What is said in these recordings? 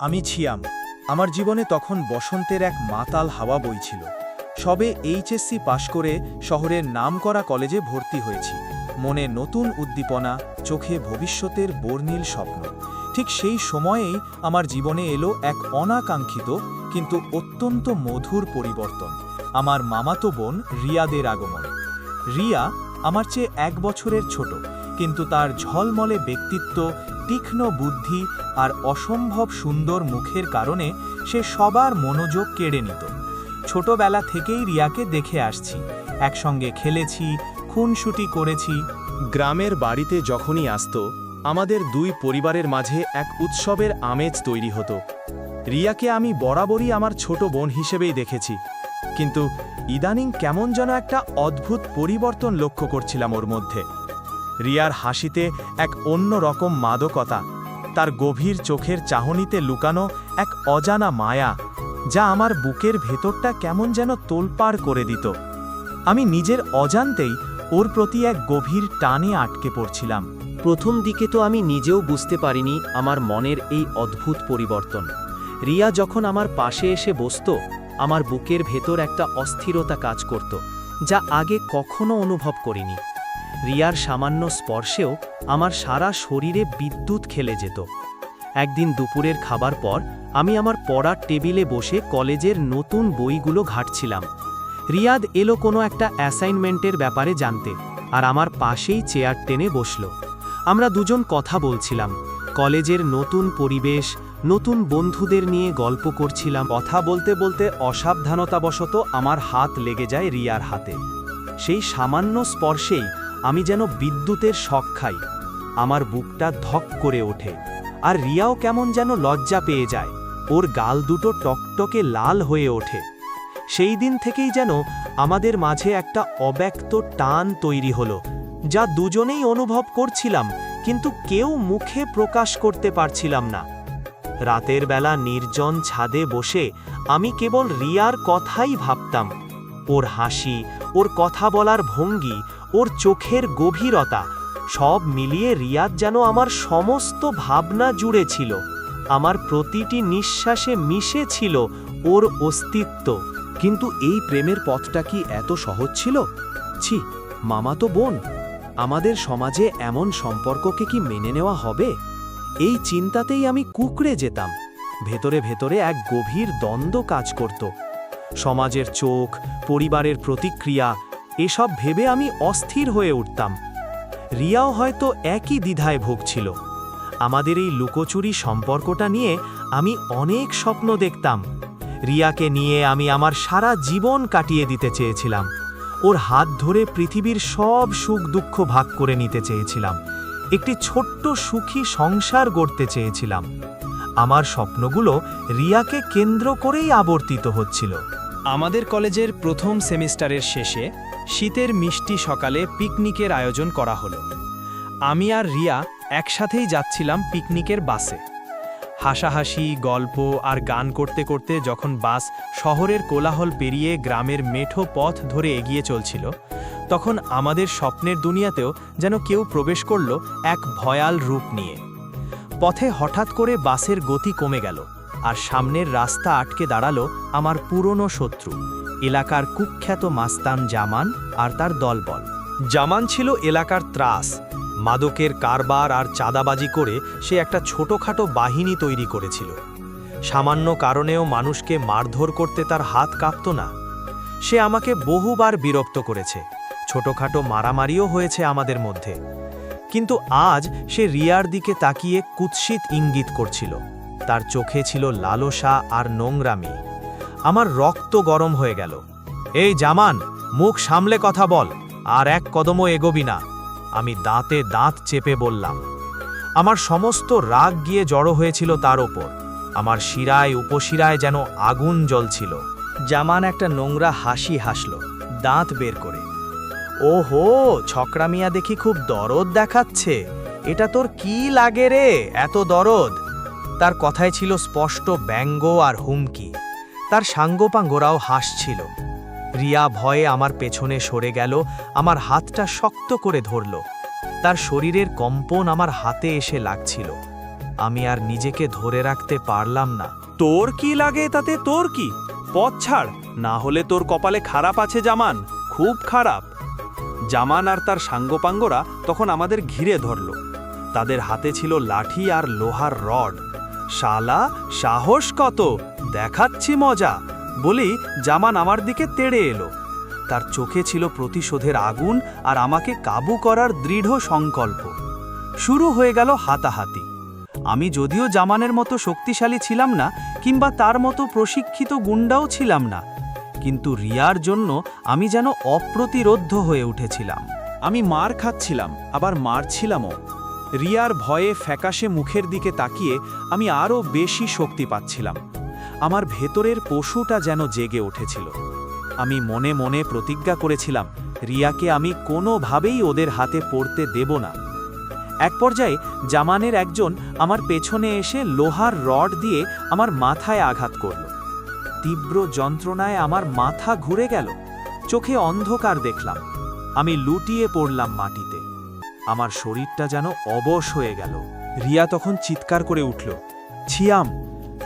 আমি ছিয়াম। আমার জীবনে তখন বসন্তের এক মাতাল হাওয়া বইছিল। সবে এইচএসসি পাশ করে শহরের নামকরা কলেজে ভর্তি হয়েছি। মনে নতুন উদ্দীপনা, চোখে ভবিষ্যতের বর্ণিল স্বপ্ন। ঠিক সেই সময়েই আমার জীবনে এলো এক অনাকাঙ্ক্ষিত, কিন্তু অত্যন্ত মধুর পরিবর্তন। আমার মামাতো বোন রিয়াদের আগমন। রিয়া আমার চেয়ে এক বছরের ছোট, কিন্তু তার ঝলমলে ব্যক্তিত্ব তীক্ষ্ণ বুদ্ধি আর অসম্ভব সুন্দর মুখের কারণে সে সবার মনোযোগ কেড়ে নিত। ছোটবেলা থেকেই রিয়াকে দেখে আসছি। একসঙ্গে খেলেছি, খুনসুটি করেছি। গ্রামের বাড়িতে যখনই আসত, আমাদের দুই পরিবারের মাঝে এক উৎসবের আমেজ তৈরি হতো। রিয়াকে আমি বরাবরই আমার ছোট বোন হিসেবেই দেখেছি। কিন্তু ইদানিং কেমন যেন একটা অদ্ভুত পরিবর্তন লক্ষ্য করছিলাম ওর মধ্যে। রিয়ার হাসিতে এক অন্য রকম মাদকতা, তার গভীর চোখের চাহনিতে লুকানো এক অজানা মায়া, যা আমার বুকের ভেতরটা কেমন যেন তোলপাড় করে দিত। আমি নিজের অজান্তেই ওর প্রতি এক গভীর টানে আটকে পড়ছিলাম। প্রথম দিকে তো আমি নিজেও বুঝতে পারিনি আমার মনের এই অদ্ভুত পরিবর্তন। রিয়া যখন আমার পাশে এসে বসত, আমার বুকের ভেতর একটা অস্থিরতা কাজ করত, যা আগে কখনো অনুভব করিনি। রিয়ার সামান্য স্পর্শেও আমার সারা শরীরে বিদ্যুৎ খেলে যেত। একদিন দুপুরের খাবার পর আমি আমার পড়ার টেবিলে বসে কলেজের নতুন বইগুলো ঘাটছিলাম। রিয়াদ এলো কোনো একটা অ্যাসাইনমেন্টের ব্যাপারে জানতে আর আমার পাশেই চেয়ার টেনে বসল। আমরা দুজন কথা বলছিলাম, কলেজের নতুন পরিবেশ, নতুন বন্ধুদের নিয়ে গল্প করছিলাম। কথা বলতে বলতে অসাবধানতাবশত আমার হাত লেগে যায় রিয়ার হাতে। সেই সামান্য স্পর্শেই আমি যেন বিদ্যুতের শখ খাই। আমার বুকটা ধক করে ওঠে। আর রিয়াও কেমন যেন লজ্জা পেয়ে যায়। ওর গাল দুটো টকটকে লাল হয়ে ওঠে। সেই দিন থেকেই যেন আমাদের মাঝে একটা অব্যক্ত টান তৈরি হলো, যা দুজনেই অনুভব করছিলাম, কিন্তু কেউ মুখে প্রকাশ করতে পারছিলাম না। রাতের বেলা নির্জন ছাদে বসে আমি কেবল রিয়ার কথাই ভাবতাম। ওর হাসি, ওর কথা বলার ভঙ্গি ওর চোখের গভীরতা, সব মিলিয়ে রিয়াদ যেন আমার সমস্ত ভাবনা জুড়ে ছিল। আমার প্রতিটি নিঃশ্বাসে মিশে ছিল ওর অস্তিত্ব। কিন্তু এই প্রেমের পথটা কি এত সহজ ছিল? ছি, মামা তো বোন। আমাদের সমাজে এমন সম্পর্ককে কি মেনে নেওয়া হবে? এই চিন্তাতেই আমি কুকড়ে যেতাম। ভেতরে ভেতরে এক গভীর দ্বন্দ্ব কাজ করত। সমাজের চোখ, পরিবারের প্রতিক্রিয়া এসব ভেবে আমি অস্থির হয়ে উঠতাম। রিয়াও হয়তো একই দ্বিধায় ভুগছিল। আমাদের এই লুকোচুরি সম্পর্কটা নিয়ে আমি অনেক স্বপ্ন দেখতাম। রিয়াকে নিয়ে আমি আমার সারা জীবন কাটিয়ে দিতে চেয়েছিলাম। ওর হাত ধরে পৃথিবীর সব সুখ দুঃখ ভাগ করে নিতে চেয়েছিলাম। একটি ছোট্ট সুখী সংসার গড়তে চেয়েছিলাম। আমার স্বপ্নগুলো রিয়াকে কেন্দ্র করেই আবর্তিত হচ্ছিল। আমাদের কলেজের প্রথম সেমিস্টারের শেষে শীতের মিষ্টি সকালে পিকনিকের আয়োজন করা হলো। আমি আর রিয়া একসাথেই যাচ্ছিলাম পিকনিকের বাসে। হাসাহাসি, গল্প আর গান করতে করতে যখন বাস শহরের কোলাহল পেরিয়ে গ্রামের মেঠো পথ ধরে এগিয়ে চলছিল, তখন আমাদের স্বপ্নের দুনিয়াতেও যেন কেউ প্রবেশ করল এক ভয়াল রূপ নিয়ে। পথে হঠাৎ করে বাসের গতি কমে গেল আর সামনের রাস্তা আটকে দাঁড়াল আমার পুরনো শত্রু। এলাকার কুখ্যাত মাস্তান জামান আর তার দলবল। জামান ছিল এলাকার ত্রাস। মাদকের কারবার আর চাঁদাবাজি করে সে একটা ছোটখাটো বাহিনী তৈরি করেছিল। সামান্য কারণেও মানুষকে মারধর করতে তার হাত কাঁপত না। সে আমাকে বহুবার বিরক্ত করেছে। ছোটখাটো মারামারিও হয়েছে আমাদের মধ্যে। কিন্তু আজ সে রিয়ার দিকে তাকিয়ে কুৎসিত ইঙ্গিত করছিল। তার চোখে ছিল লালসা আর নোংরামি। আমার রক্ত গরম হয়ে গেল। এই জামান, মুখ সামলে কথা বল, আর এক কদমও এগোবি না। আমি দাঁতে দাঁত চেপে বললাম। আমার সমস্ত রাগ গিয়ে জড়ো হয়েছিল তার ওপর। আমার শিরায়, উপশিরায় যেন আগুন জ্বলছিল। জামান একটা নোংরা হাসি হাসল, দাঁত বের করে। ওহো ছকরা মিয়া দেখি খুব দরদ দেখাচ্ছে। এটা তোর কি লাগে রে, এত দরদ? তার কথায় ছিল স্পষ্ট ব্যঙ্গ আর হুমকি। তার সাঙ্গোপাঙ্গোরাও হাসছিল। রিয়া ভয়ে আমার পেছনে সরে গেল, আমার হাতটা শক্ত করে ধরল। তার শরীরের কম্পন আমার হাতে এসে লাগছিল। আমি আর নিজেকে ধরে রাখতে পারলাম না। তোর কি লাগে তাতে? তোর কি? পথ ছাড়, না হলে তোর কপালে খারাপ আছে জামান, খুব খারাপ। জামান আর তার সাঙ্গপাঙ্গরা তখন আমাদের ঘিরে ধরল। তাদের হাতে ছিল লাঠি আর লোহার রড। শালা, সাহস কত? দেখাচ্ছি মজা বলি জামান আমার দিকে তেড়ে এলো। তার চোখে ছিল প্রতিশোধের আগুন আর আমাকে কাবু করার দৃঢ় সংকল্প। শুরু হয়ে গেল হাতাহাতি। আমি যদিও জামানের মতো শক্তিশালী ছিলাম না, কিংবা তার মতো প্রশিক্ষিত গুন্ডাও ছিলাম না, কিন্তু রিয়ার জন্য আমি যেন অপ্রতিরোধ্য হয়ে উঠেছিলাম। আমি মার খাচ্ছিলাম, আবার মারছিলামও। রিয়ার ভয়ে ফ্যাকাশে মুখের দিকে তাকিয়ে আমি আরও বেশি শক্তি পাচ্ছিলাম। আমার ভেতরের পশুটা যেন জেগে উঠেছিল। আমি মনে মনে প্রতিজ্ঞা করেছিলাম, রিয়াকে আমি কোনোভাবেই ওদের হাতে পড়তে দেব না। এক পর্যায়ে জামানের একজন আমার পেছনে এসে লোহার রড দিয়ে আমার মাথায় আঘাত করল। তীব্র যন্ত্রণায় আমার মাথা ঘুরে গেল। চোখে অন্ধকার দেখলাম। আমি লুটিয়ে পড়লাম মাটিতে। আমার শরীরটা যেন অবশ হয়ে গেল। রিয়া তখন চিৎকার করে উঠল, ছিয়াম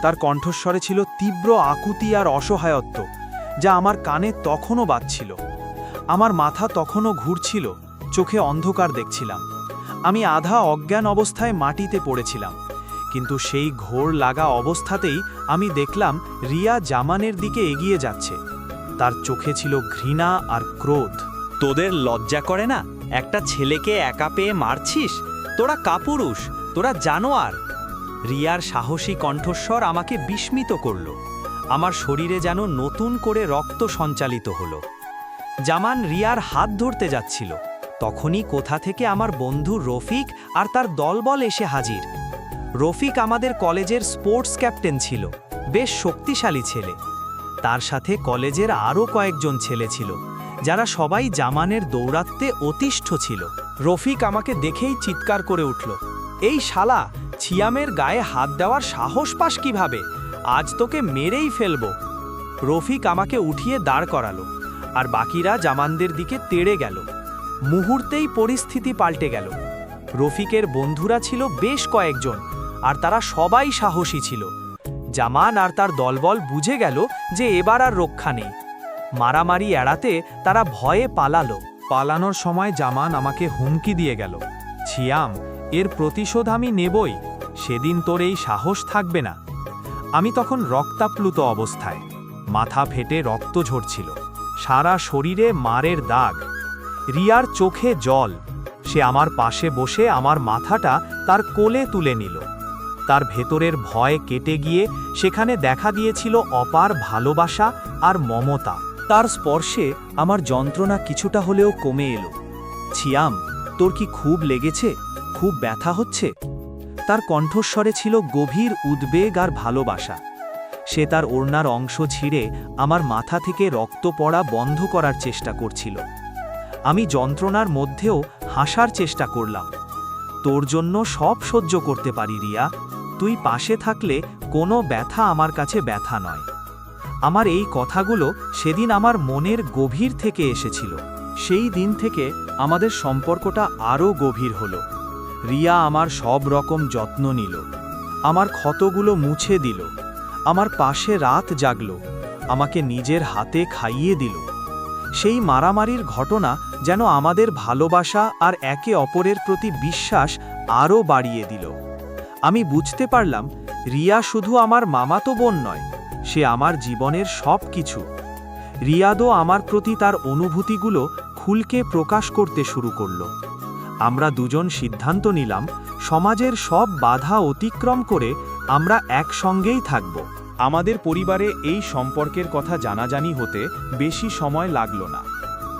তার কণ্ঠস্বরে ছিল তীব্র আকুতি আর অসহায়ত্ব, যা আমার কানে তখনও বাজছিল। আমার মাথা তখনও ঘুরছিল, চোখে অন্ধকার দেখছিলাম। আমি আধা অজ্ঞান অবস্থায় মাটিতে পড়েছিলাম, কিন্তু সেই ঘোর লাগা অবস্থাতেই আমি দেখলাম রিয়া জামানের দিকে এগিয়ে যাচ্ছে। তার চোখে ছিল ঘৃণা আর ক্রোধ। তোদের লজ্জা করে না? একটা ছেলেকে একা পেয়ে মারছিস? তোরা কাপুরুষ, তোরা জানোয়ার রিয়ার সাহসী কণ্ঠস্বর আমাকে বিস্মিত করল। আমার শরীরে যেন নতুন করে রক্ত সঞ্চালিত হলো। জামান রিয়ার হাত ধরতে যাচ্ছিল। তখনই কোথা থেকে আমার বন্ধু রফিক আর তার দলবল এসে হাজির। রফিক আমাদের কলেজের স্পোর্টস ক্যাপ্টেন ছিল। বেশ শক্তিশালী ছেলে। তার সাথে কলেজের আরও কয়েকজন ছেলে ছিল, যারা সবাই জামানের দৌড়াত্মে অতিষ্ঠ ছিল। রফিক আমাকে দেখেই চিৎকার করে উঠল, এই শালা ছিয়ামের গায়ে হাত দেওয়ার সাহস পাস কীভাবে? আজ তোকে মেরেই ফেলব। রফিক আমাকে উঠিয়ে দাঁড় করালো, আর বাকিরা জামানদের দিকে তেড়ে গেল। মুহূর্তেই পরিস্থিতি পাল্টে গেল। রফিকের বন্ধুরা ছিল বেশ কয়েকজন, আর তারা সবাই সাহসী ছিল। জামান আর তার দলবল বুঝে গেল যে এবার আর রক্ষা নেই। মারামারি এড়াতে তারা ভয়ে পালালো। পালানোর সময় জামান আমাকে হুমকি দিয়ে গেল। ছিয়াম, এর প্রতিশোধ আমি নেবই। সেদিন তোর এই সাহস থাকবে না। আমি তখন রক্তাপ্লুত অবস্থায়, মাথা ফেটে রক্ত ঝরছিল। সারা শরীরে মারের দাগ, রিয়ার চোখে জল, সে আমার পাশে বসে আমার মাথাটা তার কোলে তুলে নিল। তার ভেতরের ভয় কেটে গিয়ে সেখানে দেখা দিয়েছিল অপার ভালোবাসা আর মমতা। তার স্পর্শে আমার যন্ত্রণা কিছুটা হলেও কমে এলো। ছিয়াম, তোর কি খুব লেগেছে? খুব ব্যথা হচ্ছে? তার কণ্ঠস্বরে ছিল গভীর উদ্বেগ আর ভালোবাসা। সে তার ওড়নার অংশ ছিঁড়ে আমার মাথা থেকে রক্ত পড়া বন্ধ করার চেষ্টা করছিল। আমি যন্ত্রণার মধ্যেও হাসার চেষ্টা করলাম। তোর জন্য সব সহ্য করতে পারি, রিয়া। তুই পাশে থাকলে কোনো ব্যথা আমার কাছে ব্যথা নয় আমার এই কথাগুলো সেদিন আমার মনের গভীর থেকে এসেছিল। সেই দিন থেকে আমাদের সম্পর্কটা আরও গভীর হলো। রিয়া আমার সব রকম যত্ন নিল। আমার ক্ষতগুলো মুছে দিল। আমার পাশে রাত জাগল। আমাকে নিজের হাতে খাইয়ে দিল। সেই মারামারির ঘটনা যেন আমাদের ভালোবাসা আর একে অপরের প্রতি বিশ্বাস আরও বাড়িয়ে দিল। আমি বুঝতে পারলাম, রিয়া শুধু আমার মামাতো বোন নয়, সে আমার জীবনের সব কিছু। রিয়াদও আমার প্রতি তার অনুভূতিগুলো খুলকে প্রকাশ করতে শুরু করল। আমরা দুজন সিদ্ধান্ত নিলাম, সমাজের সব বাধা অতিক্রম করে আমরা একসঙ্গেই থাকব। আমাদের পরিবারে এই সম্পর্কের কথা জানাজানি হতে বেশি সময় লাগল না।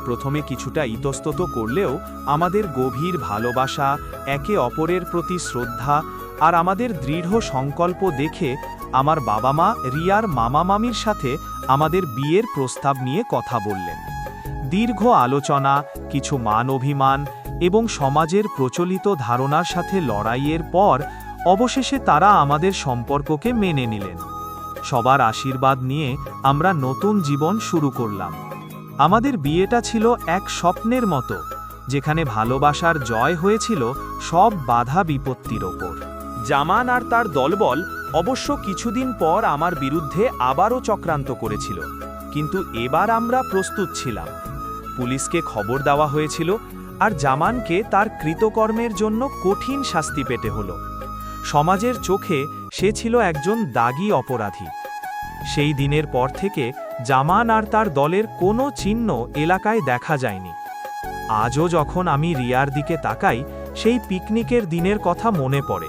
প্রথমে কিছুটা ইতস্তত করলেও আমাদের গভীর ভালোবাসা, একে অপরের প্রতি শ্রদ্ধা আর আমাদের দৃঢ় সংকল্প দেখে আমার বাবা মা রিয়ার মামা মামির সাথে আমাদের বিয়ের প্রস্তাব নিয়ে কথা বললেন। দীর্ঘ আলোচনা, কিছু মান অভিমান এবং সমাজের প্রচলিত ধারণার সাথে লড়াইয়ের পর অবশেষে তারা আমাদের সম্পর্ককে মেনে নিলেন। সবার আশীর্বাদ নিয়ে আমরা নতুন জীবন শুরু করলাম। আমাদের বিয়েটা ছিল এক স্বপ্নের মতো, যেখানে ভালোবাসার জয় হয়েছিল সব বাধা বিপত্তির ওপর। জামান আর তার দলবল অবশ্য কিছুদিন পর আমার বিরুদ্ধে আবারও চক্রান্ত করেছিল, কিন্তু এবার আমরা প্রস্তুত ছিলাম। পুলিশকে খবর দেওয়া হয়েছিল আর জামানকে তার কৃতকর্মের জন্য কঠিন শাস্তি পেতে হল। সমাজের চোখে সে ছিল একজন দাগী অপরাধী। সেই দিনের পর থেকে জামান আর তার দলের কোনো চিহ্ন এলাকায় দেখা যায়নি। আজও যখন আমি রিয়ার দিকে তাকাই, সেই পিকনিকের দিনের কথা মনে পড়ে।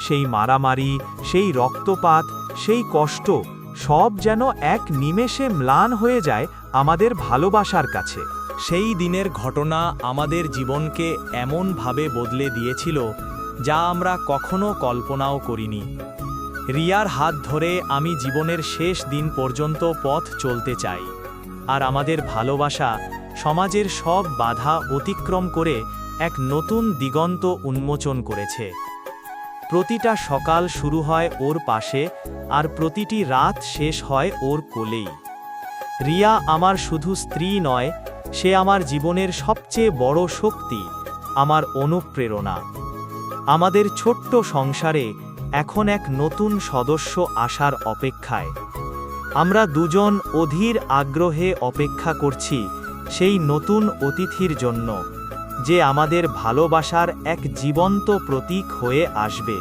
সেই মারামারি, সেই রক্তপাত, সেই কষ্ট সব যেন এক নিমেষে ম্লান হয়ে যায় আমাদের ভালোবাসার কাছে। সেই দিনের ঘটনা আমাদের জীবনকে এমনভাবে বদলে দিয়েছিল, যা আমরা কখনো কল্পনাও করিনি। রিয়ার হাত ধরে আমি জীবনের শেষ দিন পর্যন্ত পথ চলতে চাই, আর আমাদের ভালোবাসা সমাজের সব বাধা অতিক্রম করে এক নতুন দিগন্ত উন্মোচন করেছে। প্রতিটা সকাল শুরু হয় ওর পাশে, আর প্রতিটি রাত শেষ হয় ওর কোলেই। রিয়া আমার শুধু স্ত্রী নয় সে আমার জীবনের সবচেয়ে বড় শক্তি, আমার অনুপ্রেরণা। আমাদের ছোট্ট সংসারে এখন এক নতুন সদস্য আসার অপেক্ষায়। আমরা দুজন অধীর আগ্রহে অপেক্ষা করছি সেই নতুন অতিথির জন্য, যে আমাদের ভালোবাসার এক জীবন্ত প্রতীক হয়ে আসবে।